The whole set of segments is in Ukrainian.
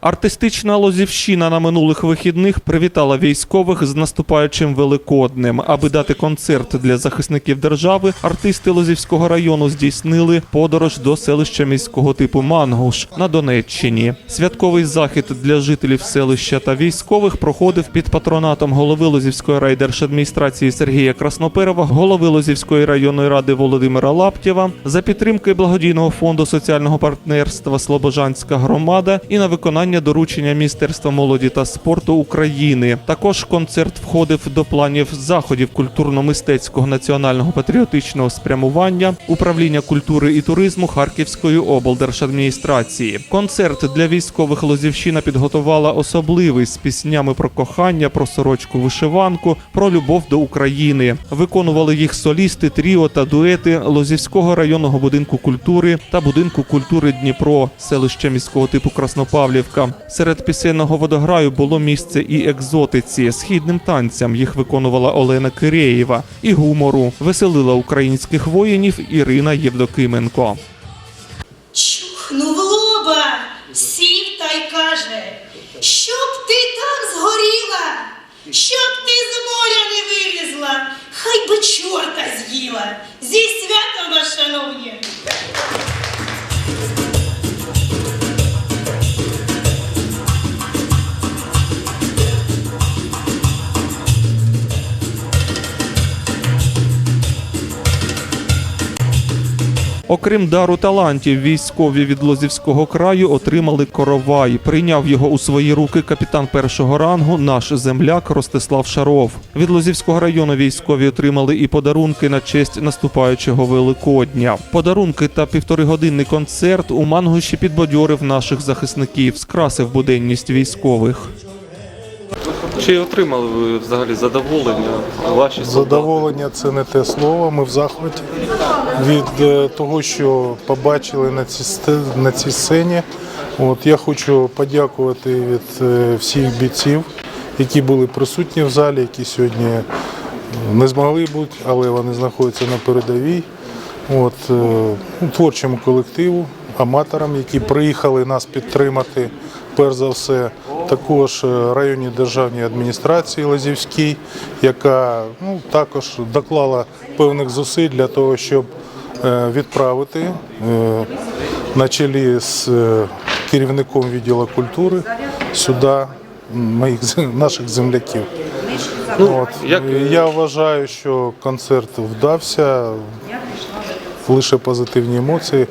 Артистична Лозівщина на минулих вихідних привітала військових з наступаючим Великоднем. Аби дати концерт для захисників держави, артисти Лозівського району здійснили подорож до селища міського типу Мангуш на Донеччині. Святковий захід для жителів селища та військових проходив під патронатом голови Лозівської райдержадміністрації Сергія Красноперова, голови Лозівської районної ради Володимира Лаптєва за підтримки благодійного фонду соціального партнерства Слобожанська громада і на виконання доручення Міністерства молоді та спорту України. Також концерт входив до планів заходів культурно-мистецького національного патріотичного спрямування управління культури і туризму Харківської облдержадміністрації. Концерт для військових Лозівщина підготувала особливий з піснями про кохання, про сорочку вишиванку, про любов до України. Виконували їх солісти, тріо та дуети Лозівського районного будинку культури та будинку культури Дніпро, селище міського типу Краснопавлівка. Серед пісенного водограю було місце і екзотиці, східним танцям. Їх виконувала Олена Киреєва, і гумору веселила українських воїнів Ірина Євдокименко. Чухнув лоба, сів та й каже, щоб ти так згоріла, щоб ти з моря не вилізла, хай би чорта з'їла. Зі святом шановні! Окрім дару талантів, військові від Лозівського краю отримали коровай. Прийняв його у свої руки капітан першого рангу, наш земляк Ростислав Шаров. Від Лозівського району військові отримали і подарунки на честь наступаючого Великодня. Подарунки та півторигодинний концерт у Мангуші підбадьорив наших захисників, скрасив буденність військових. Чи отримали ви взагалі задоволення ваші Задоволення це не те слово. Ми в захваті від е, того, що побачили на цій на цій сцені. От я хочу подякувати від е, всіх бійців, які були присутні в залі, які сьогодні е, не змогли бути, але вони знаходяться на передовій. От ну, творчому колективу, аматорам, які приїхали нас підтримати. Перш за все, також е, районній державній адміністрації Лазівській, яка ну, також доклала певних зусиль для того, щоб е, відправити е, на чолі з керівником відділу культури сюди моїх наших земляків. От. як- Я вважаю, що концерт вдався. Лише позитивні емоції.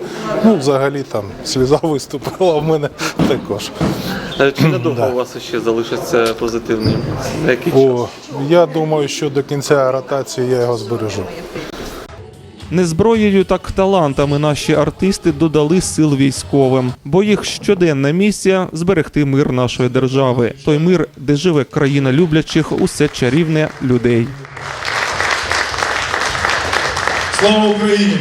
Ну, взагалі там сльоза виступила в мене також. Е, Чи недовго у вас ще залишиться позитивний? На який О, я думаю, що до кінця ротації я його збережу. Не зброєю, так талантами наші артисти додали сил військовим, бо їх щоденна місія зберегти мир нашої держави. Той мир, де живе країна люблячих, усе чарівне людей. Слава Україні!